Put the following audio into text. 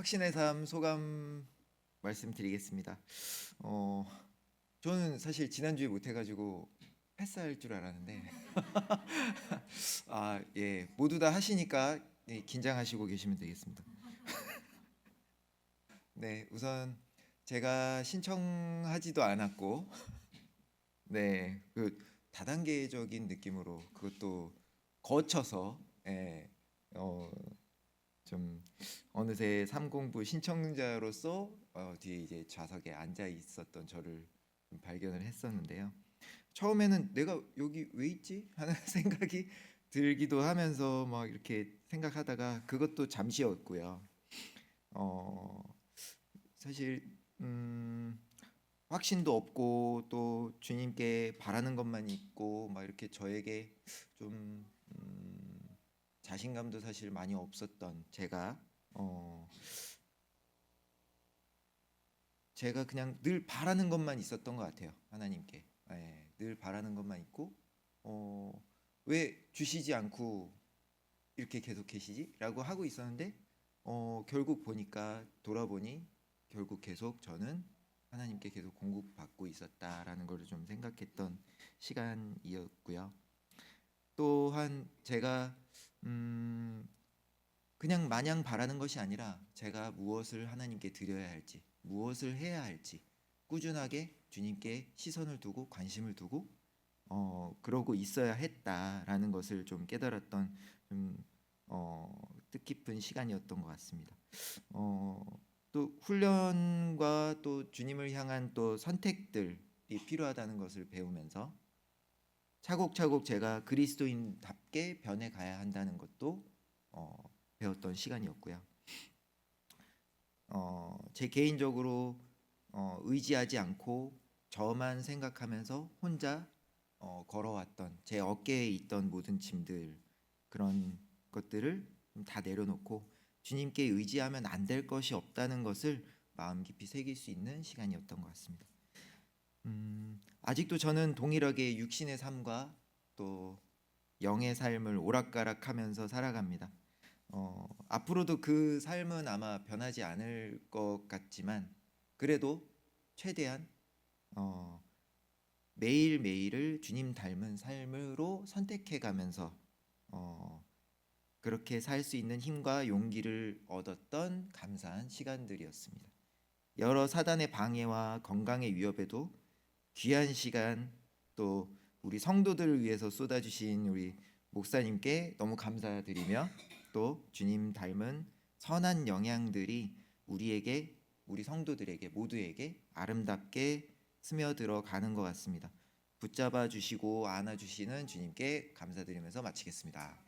확신의 삶 소감 말씀드리겠습니다. 어, 저는 사실 지난주에 못해가지고 패스할 줄 알았는데 아, 예, 모두 다 하시니까 예, 긴장하시고 계시면 되겠습니다. 네, 우선 제가 신청하지도 않았고 네, 그 다단계적인 느낌으로 그것도 거쳐서 예, 어, 좀 어느새 삼공부 신청자로서 어, 뒤에 이제 좌석에 앉아 있었던 저를 좀 발견을 했었는데요. 처음에는 내가 여기 왜 있지 하는 생각이 들기도 하면서 막 이렇게 생각하다가 그것도 잠시였고요. 어, 사실 음, 확신도 없고 또 주님께 바라는 것만 있고 막 이렇게 저에게 좀 음, 자신감도 사실 많이 없었던 제가 어, 제가 그냥 늘 바라는 것만 있었던 것 같아요 하나님께 예, 늘 바라는 것만 있고 어, 왜 주시지 않고 이렇게 계속 계시지?라고 하고 있었는데 어, 결국 보니까 돌아보니 결국 계속 저는 하나님께 계속 공급받고 있었다라는 걸 좀 생각했던 시간이었고요. 또한 제가 음, 그냥 마냥 바라는 것이 아니라 제가 무엇을 하나님께 드려야 할지, 무엇을 해야 할지 꾸준하게 주님께 시선을 두고 관심을 두고 어, 그러고 있어야 했다라는 것을 좀 깨달았던 좀 어, 뜻깊은 시간이었던 것 같습니다. 어, 또 훈련과 또 주님을 향한 또 선택들이 필요하다는 것을 배우면서 차곡차곡 제가 그리스도인답게 변해 가야 한다는 것도 어, 배웠던 시간이었고요. 어, 제 개인적으로 어, 의지하지 않고 저만 생각하면서 혼자 어, 걸어왔던 제 어깨에 있던 모든 짐들 그런 것들을 좀다 내려놓고 주님께 의지하면 안 될 것이 없다는 것을 마음 깊이 새길 수 있는 시간이었던 것 같습니다. 음, 아직도 저는 동일하게 육신의 삶과 또 영의 삶을 오락가락하면서 살아갑니다. 어, 앞으로도 그 삶은 아마 변하지 않을 것 같지만 그래도 최대한 어, 매일 매일을 주님 닮은 삶으로 선택해 가면서 어, 그렇게 살 수 있는 힘과 용기를 얻었던 감사한 시간들이었습니다. 여러 사단의 방해와 건강의 위협에도 귀한 시간 또 우리 성도들을 위해서 쏟아주신 우리 목사님께 너무 감사드리며 또 주님 닮은 선한 영향들이 우리에게 우리 성도들에게 모두에게 아름답게 스며들어 가는 것 같습니다. 붙잡아 주시고 안아 주시는 주님께 감사드리면서 마치겠습니다.